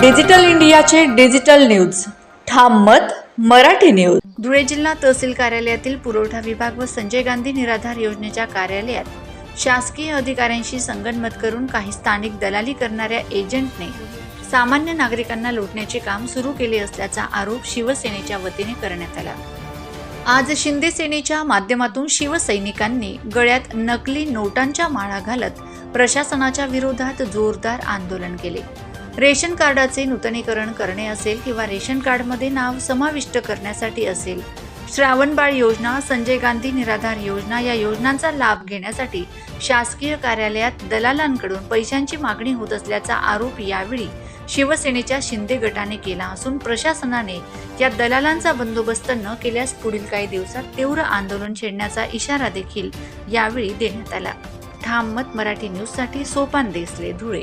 Digital इंडियाचे digital news. ठाम मत मराठी न्यूज. धुळे जिल्हा तहसील कार्यालयातील पुरवठा विभाग व संजय गांधी निराधार योजनेच्या कार्यालयात शासकीय अधिकाऱ्यांशी संगनमत करून काही स्थानिक दलाली करणाऱ्या एजंटने सामान्य नागरिकांना लुटण्याचे काम सुरू केले असल्याचा आरोप शिवसेनेच्या वतीने करण्यात आला. आज शिंदे सेनेच्या माध्यमातून शिवसैनिकांनी गळ्यात नकली नोटांच्या माळा घालत प्रशासनाच्या विरोधात जोरदार आंदोलन केले. रेशन कार्डाचे नूतनीकरण करणे असेल किंवा रेशन कार्डमध्ये नाव समाविष्ट करण्यासाठी असेल श्रावणबाळ योजना संजय गांधी निराधार योजना या योजनांचा लाभ घेण्यासाठी शासकीय कार्यालयात दलालांकडून पैशांची मागणी होत असल्याचा आरोप यावेळी शिवसेनेच्या शिंदे गटाने केला असून प्रशासनाने या दलालांचा बंदोबस्त न केल्यास पुढील काही दिवसात तीव्र आंदोलन छेडण्याचा इशारा देखील यावेळी देण्यात आला. ठाम मत मराठी न्यूजसाठी सोपान देसले धुळे.